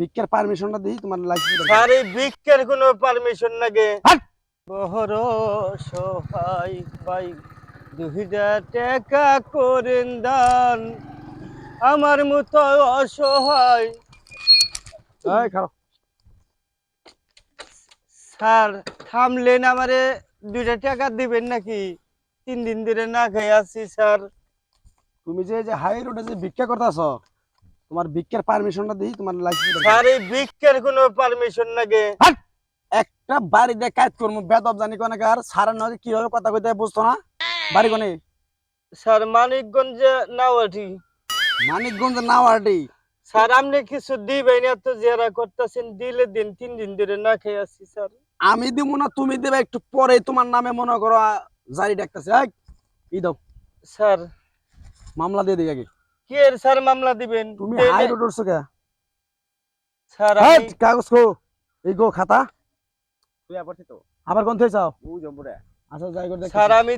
ভিক্ষার পারমিশনটা দিই তোমার লাইসেন্স স্যার এই ভিক্ষার কোনো পারমিশন লাগে! বহর সহায় ভাই দুহিটা টাকা করেন দান আমার মতো অসহায়। এই খারাপ। স্যার থামলেন আমারে দুইটা টাকা দিবেন নাকি? তিন দিন ধরে না খেয়ে আছি স্যার। তুমি যে যে হাই রোডে যে ভিক্ষা করতেছ তোমার ভিক্ষার পারমিশনটা দিই তোমার লাইসেন্স এই ভিক্ষার কোনো পারমিশন লাগে একটা বাড়িতে কাজ করব বেদব জানি কোনে কার সারা নয় কীভাবে কথা কইতে বুঝতো না? বাড়ি কোনে? স্যার মানিকগঞ্জে নাওয়াটি। মানিকগঞ্জ নাওয়াটি। স্যার আপনি কিছু দিবেন এত জেরা করতেছেন দিলে দিন তিন দিন ধরে না খেয়ে আছি স্যার। আমি দিব না তুমি দেবে একটু পরে তোমার নামে মনে করো জারি ডাকতেছে এই দাও। স্যার। মামলা দিয়ে দিই আগে। কি স্যার মামলা দিবেন? তুমি হাই রোড উঠছো কে? স্যার আমি কাগজ কো এই গো খাতা। তুই আবার তো। আবার কোন থেকে চাও? ও জম্বুরে। আচ্ছা যাই করে স্যার আমি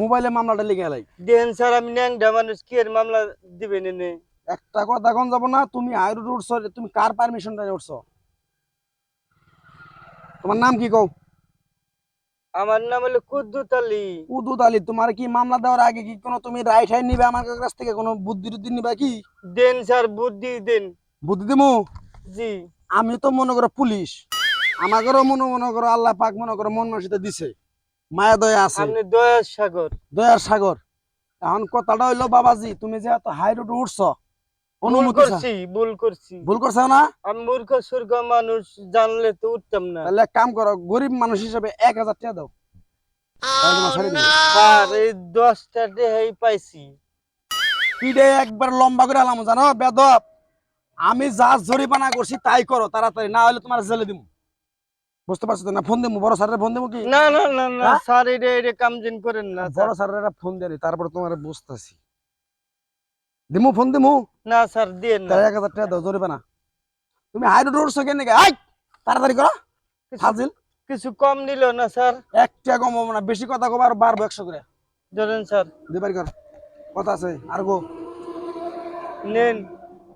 মোবাইলে মামলাটা লিখে এলাই দেন স্যার আমি ন্যাংডা মানুষ কি এর মামলা দিবেন এনে? একটা কথা কোন যাব না তুমি হাই রোড উঠছো তুমি কার পারমিশনটা উঠছো? তোমার নাম কি কও? আমার নাম হলো কুদ্দুত আলী। উদুত আলী তোমার কি মামলা দেওয়ার আগে কি কোনো তুমি রাইট হ্যান্ড নিবে আমার কাছ থেকে? কোনো বুদ্ধি টুদ্ধি নিবে কি? দেন স্যার বুদ্ধি দেন। বুদ্ধি দিমু? জি। আমি তো মনে করো পুলিশ। আমাকেও মনে মনে করো আল্লাহ পাক মনে করো মন মানসিতে দিছে। মায়া দয়া আছে। আপনি দয়ার সাগর। দয়ার সাগর। এখন কথাটা হইল বাবাজি তুমি যে এত হাই রোড উঠছো অনুমতি চা- করছি ভুল করছি। ভুল করছ না? আমি মূর্খ সুর্খ মানুষ জানলে তো উঠতাম না। তাহলে কাম করো গরিব মানুষ হিসেবে এক হাজার টাকা দাও। তাহলে তোমার ছাড়ি দিবো। স্যার এই দশটা টেহাই পাইছি। পিঠে একবার লম্বা করে আলাম জানো? বেদব। আমি যা জরিমানা করছি তাই করো তাড়াতাড়ি। না হলে তোমার জেলে দিব বুঝতে পারছ না? ফোন দিমু? বড় স্যারের ফোন দিমু কি? না না না না। হ্যাঁ? স্যার এটা এটা কামজিন করেন না। বড় স্যারের ফোন দেরি তারপর তোমার বুঝতেছি। দিমু ফোন দিমু। না স্যার দিয়ে না। এক হাজার টাকা দাও জরিমানা তুমি হাই রোড উঠছো কেন আই তাড়াতাড়ি করো। ফাজিল। কিছু কম নিল না স্যার। এক টাকা কম হব না বেশি কথা কবার আর বাড়বো একশো করে। ধরেন স্যার। দিবারি কর। কথা আছে আর গো। নেন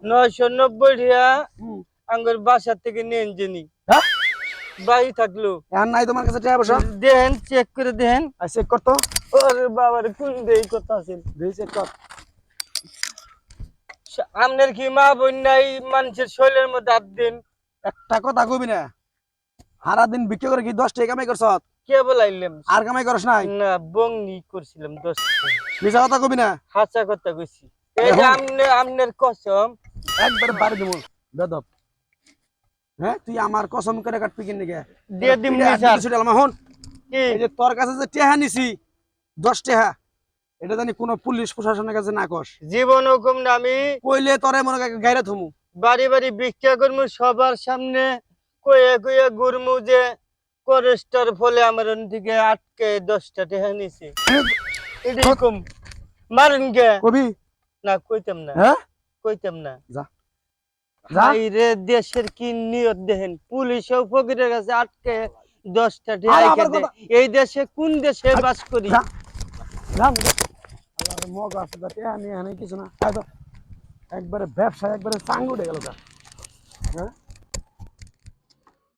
নয়শো নব্বই টাকা আঙ্গুর বাসার থেকে নেন যিনি। হ্যাঁ? বাড়ি থাকল। এখন নাই তোমার কাছে টাকা পয়সা? দেন চেক করে দেন। আর চেক করতো? ওরে বাবার কোন দেই কথা আছেন দিই চেক কর। আপনার কি মা বোন নাই মানুষের শরীরের মধ্যে আট দিন। একটা কথা কবি না সারা দিন বিক্রি করে কি দশ টাকা কামাই করছ? কে বলাইলাম? আর কামাই নাই? না বঙ্গি করছিলাম দশ মিশা কথা কবি না? হাসা কথা কইছি। এই যে আমনে আমনের কসম। একবার বাড়ি দেবো বেদব। হ্যাঁ তুই আমার কসম করে কাটবি কিনে গে? দিয়ে দিমনি স্যার এই যে তোর কাছে যে টেহা নিছি দশ টেহা। এটা জানি কোনো পুলিশ প্রশাসনের কাছে না কস। জীবন হুকুম আমি কইলে তোরে মনে গাইরে থমু। বাড়ি বাড়ি ভিক্ষা করমু সবার সামনে কয়ে কয়ে ঘুরমু যে করেস্টার ফলে আমার দিকে আটকে দশটা টেহা নিছে। মারেন কে কবি? না কইতাম না। হ্যাঁ? কইতাম না। যা। রে দেশের কি নিয়ত দেখেন? পুলিশও ফকিরের কাছে আটকে দশটা টেহা এই দেশে কোন দেশে বাস করি? রাম মগ আছে তা টেহা নিয়ে কিছু না। একবারে ব্যবসা একবারে চাঙ্গ উঠে গেল হ্যাঁ?